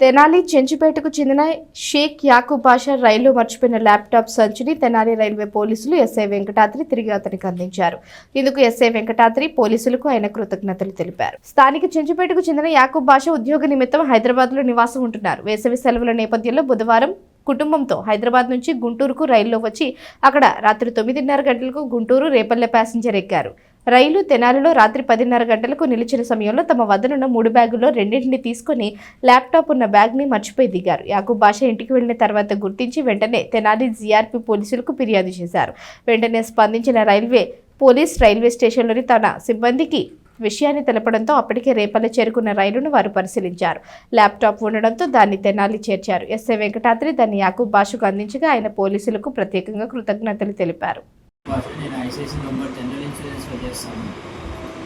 తెనాలి చెంచుపేటకు చెందిన షేక్ యాకూబ్ బాషా రైల్లో మర్చిపోయిన ల్యాప్టాప్ సంచిని తెనాలి రైల్వే పోలీసులు ఎస్ఐ వెంకటాద్రి తిరిగి అతనికి అందించారు. ఇందుకు ఎస్ఐ వెంకటాద్రి పోలీసులకు ఆయన కృతజ్ఞతలు తెలిపారు. స్థానిక చెంచుపేటకు చెందిన యాకూబ్ బాషా ఉద్యోగ నిమిత్తం హైదరాబాద్లో నివాసం ఉంటున్నారు. వేసవి సెలవుల నేపథ్యంలో బుధవారం కుటుంబంతో హైదరాబాద్ నుంచి గుంటూరుకు రైల్లో వచ్చి అక్కడ రాత్రి తొమ్మిదిన్నర గంటలకు గుంటూరు రేపల్లె ప్యాసింజర్ ఎక్కారు. రైలు తెనాలిలో రాత్రి పదిన్నర గంటలకు నిలిచిన సమయంలో తమ వద్దనున్న మూడు బ్యాగుల్లో రెండింటిని తీసుకొని ల్యాప్టాప్ ఉన్న బ్యాగ్ని మర్చిపోయి దిగారు. యాకూబ్ బాషా ఇంటికి వెళ్ళిన తర్వాత గుర్తించి వెంటనే తెనాలి జీఆర్పీ పోలీసులకు ఫిర్యాదు చేశారు. వెంటనే స్పందించిన రైల్వే పోలీస్ రైల్వే స్టేషన్లోని తన సిబ్బందికి విషయాన్ని తెలపడంతో అప్పటికే రేపల్లె చేరుకున్న రైలును వారు పరిశీలించారు. ల్యాప్టాప్ ఉండడంతో దాన్ని తెనాలి చేర్చారు. ఎస్ఐ వెంకటాద్రి దాన్ని యాకూబ్ బాషుకు అందించగా ఆయన పోలీసులకు ప్రత్యేకంగా కృతజ్ఞతలు తెలిపారు. ఫస్ట్ నేను ఐసిఐసి నెంబర్ జనరల్ ఇన్సూరెన్స్లో చేస్తాను.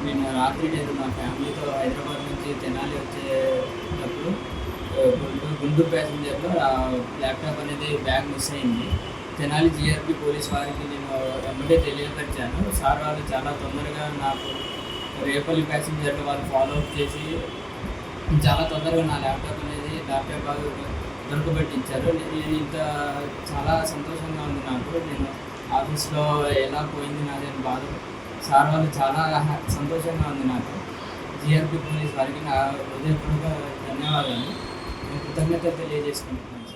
నేను రాత్రి నేను మా ఫ్యామిలీతో హైదరాబాద్ నుంచి తెనాలి వచ్చేటప్పుడు గుంటూరు గుంటూరు ప్యాసింజర్లో ల్యాప్టాప్ అనేది బ్యాగ్ మిస్ అయింది. తెనాలి జిఆర్పి పోలీస్ వారికి నేను వెంబడే తెలియపరిచాను. సార్ వాళ్ళు చాలా తొందరగా నాకు రేపల్లి ప్యాసింజర్లో వాళ్ళు ఫాలో అప్ చేసి చాలా తొందరగా నా ల్యాప్టాప్ అనేది ల్యాప్టాప్ బాగా దొరకబెట్టించారు. నేను ఇంత చాలా సంతోషంగా ఉంది నాకు. నేను ఆఫీస్లో ఎలా పోయింది నాది బాధ. సార్ వాళ్ళు చాలా సంతోషంగా ఉంది నాకు. జిఆర్పి పోలీస్ వారికి నా హృదయపూర్వక ధన్యవాదాలు. నేను కృతజ్ఞత తెలియజేసుకుంటున్నాను.